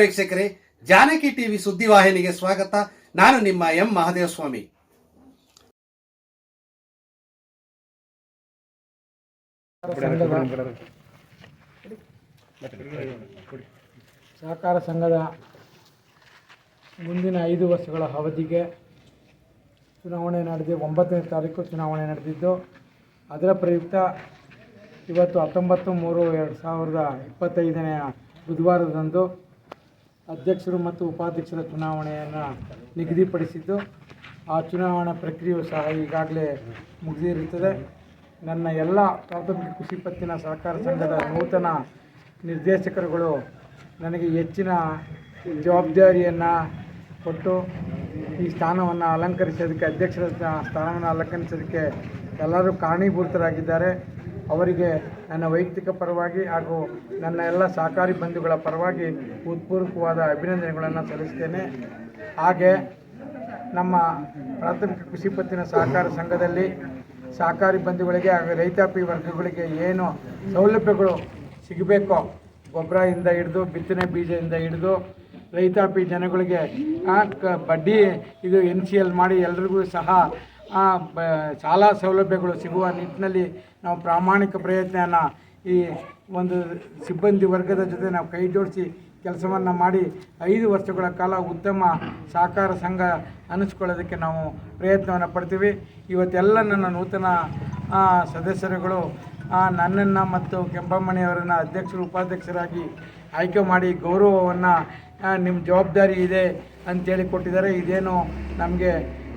ವೀಕ್ಷಕರೇ. ಜಾನಕಿ ಟಿವಿ ಸುದ್ದಿವಾಹಿನಿಗೆ ಸ್ವಾಗತ. ನಾನು ನಿಮ್ಮ ಎಂ ಮಹದೇವಸ್ವಾಮಿ. ಸಹಕಾರ ಸಂಘದ ಮುಂದಿನ ಐದು ವರ್ಷಗಳ ಅವಧಿಗೆ ಚುನಾವಣೆ ನಡೆದಿ ಒಂಬತ್ತನೇ ತಾರೀಕು ಚುನಾವಣೆ ನಡೆದಿದ್ದು, ಅದರ ಪ್ರಯುಕ್ತ ಇವತ್ತು ಹತ್ತೊಂಬತ್ತು ಮೂರು ಎರಡು ಸಾವಿರದ ಇಪ್ಪತ್ತೈದನೆಯ ಬುಧವಾರದಂದು ಅಧ್ಯಕ್ಷರು ಮತ್ತು ಉಪಾಧ್ಯಕ್ಷರ ಚುನಾವಣೆಯನ್ನು ನಿಗದಿಪಡಿಸಿದ್ದು, ಆ ಚುನಾವಣಾ ಪ್ರಕ್ರಿಯೆಯು ಸಹ ಈಗಾಗಲೇ ಮುಗಿದಿರುತ್ತದೆ. ನನ್ನ ಎಲ್ಲ ಪ್ರಾಥಮಿಕ ಕೃಷಿ ಪತ್ತಿನ ಸಹಕಾರ ಸಂಘದ ನೂತನ ನಿರ್ದೇಶಕರುಗಳು ನನಗೆ ಹೆಚ್ಚಿನ ಜವಾಬ್ದಾರಿಯನ್ನು ಕೊಟ್ಟು, ಈ ಸ್ಥಾನವನ್ನು ಅಲಂಕರಿಸೋದಕ್ಕೆ, ಅಧ್ಯಕ್ಷರ ಸ್ಥಾ- ಸ್ಥಾನವನ್ನು ಅಲಂಕರಿಸೋದಕ್ಕೆ ಎಲ್ಲರೂ ಕಾರಣೀಭೂತರಾಗಿದ್ದಾರೆ. ಅವರಿಗೆ ನನ್ನ ವೈಯಕ್ತಿಕ ಪರವಾಗಿ ಹಾಗೂ ನನ್ನ ಎಲ್ಲ ಸಹಕಾರಿ ಬಂಧುಗಳ ಪರವಾಗಿ ಹೃತ್ಪೂರ್ವಕವಾದ ಅಭಿನಂದನೆಗಳನ್ನು ಸಲ್ಲಿಸ್ತೇನೆ. ಹಾಗೆ ನಮ್ಮ ಪ್ರಾಥಮಿಕ ಕೃಷಿ ಪತ್ತಿನ ಸಹಕಾರ ಸಂಘದಲ್ಲಿ ಸಹಕಾರಿ ಬಂಧುಗಳಿಗೆ ಹಾಗೂ ರೈತಾಪಿ ವರ್ಗಗಳಿಗೆ ಏನು ಸೌಲಭ್ಯಗಳು ಸಿಗಬೇಕೋ ಗೊಬ್ಬರದಿಂದ ಹಿಡಿದು, ಬಿತ್ತನೆ ಬೀಜದಿಂದ ಹಿಡಿದು, ರೈತಾಪಿ ಜನಗಳಿಗೆ ಬಡ್ಡಿ ಇದು ಎನ್ ಸಿ ಎಲ್ ಮಾಡಿ ಎಲ್ರಿಗೂ ಸಹ ಶಾಲಾ ಸೌಲಭ್ಯಗಳು ಸಿಗುವ ನಿಟ್ಟಿನಲ್ಲಿ ನಾವು ಪ್ರಾಮಾಣಿಕ ಪ್ರಯತ್ನನ ಈ ಒಂದು ಸಿಬ್ಬಂದಿ ವರ್ಗದ ಜೊತೆ ನಾವು ಕೈ ಜೋಡಿಸಿ ಕೆಲಸವನ್ನು ಮಾಡಿ ಐದು ವರ್ಷಗಳ ಕಾಲ ಉತ್ತಮ ಸಹಕಾರ ಸಂಘ ಅನಿಸ್ಕೊಳ್ಳೋದಕ್ಕೆ ನಾವು ಪ್ರಯತ್ನವನ್ನು ಪಡ್ತೀವಿ. ಇವತ್ತೆಲ್ಲ ನನ್ನ ನೂತನ ಸದಸ್ಯರುಗಳು ನನ್ನನ್ನು ಮತ್ತು ಕೆಂಪಮ್ಮಣಿಯವರನ್ನು ಅಧ್ಯಕ್ಷರು ಉಪಾಧ್ಯಕ್ಷರಾಗಿ ಆಯ್ಕೆ ಮಾಡಿ ಗೌರವವನ್ನು ನಿಮ್ಮ ಜವಾಬ್ದಾರಿ ಇದೆ ಅಂತೇಳಿ ಕೊಟ್ಟಿದ್ದಾರೆ. ಇದೇನು ನಮಗೆ ಆ, ಆ,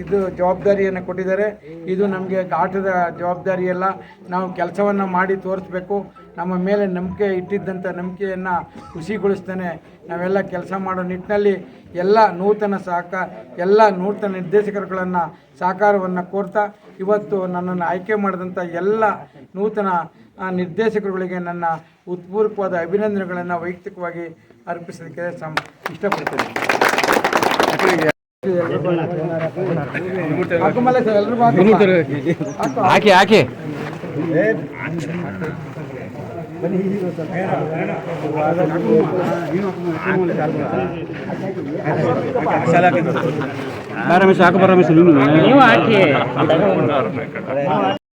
ಇದು ಜವಾಬ್ದಾರಿಯನ್ನು ಕೊಟ್ಟಿದ್ದಾರೆ. ಇದು ನಮಗೆ ಘಾಟದ ಜವಾಬ್ದಾರಿಯಲ್ಲ ನಾವು ಕೆಲಸವನ್ನು ಮಾಡಿ ತೋರಿಸ್ಬೇಕು. ನಮ್ಮ ಮೇಲೆ ನಂಬಿಕೆ ಇಟ್ಟಿದ್ದಂಥ ನಂಬಿಕೆಯನ್ನು ಖುಷಿಗೊಳಿಸ್ತೇನೆ ನಾವೆಲ್ಲ ಕೆಲಸ ಮಾಡೋ ನಿಟ್ಟಿನಲ್ಲಿ ಎಲ್ಲ ನೂತನ ಸಹಕಾರ ಎಲ್ಲ ನೂತನ ನಿರ್ದೇಶಕರುಗಳನ್ನು ಸಹಕಾರವನ್ನು ಕೋರ್ತಾ, ಇವತ್ತು ನನ್ನನ್ನು ಆಯ್ಕೆ ಮಾಡಿದಂಥ ಎಲ್ಲ ನೂತನ ನಿರ್ದೇಶಕರುಗಳಿಗೆ ನನ್ನ ಉತ್ಪೂರ್ವಕವಾದ ಅಭಿನಂದನೆಗಳನ್ನು ವೈಯಕ್ತಿಕವಾಗಿ ಅರ್ಪಿಸೋದಕ್ಕೆ ಸಂ ಇಷ್ಟಪಡ್ತೇನೆ. ಹಾಕು ಮಲ್ಲೇಶ, ಎಲ್ರಿಗೂ ಹಾಕು. ಹಾಕಿ ಹಾಕಿ ಬಾ ರಮೇಶ್ ಹಾಕು ಬಾ ರಮೇಶ್ ನೀನು ನೀವು ಹಾಕಿ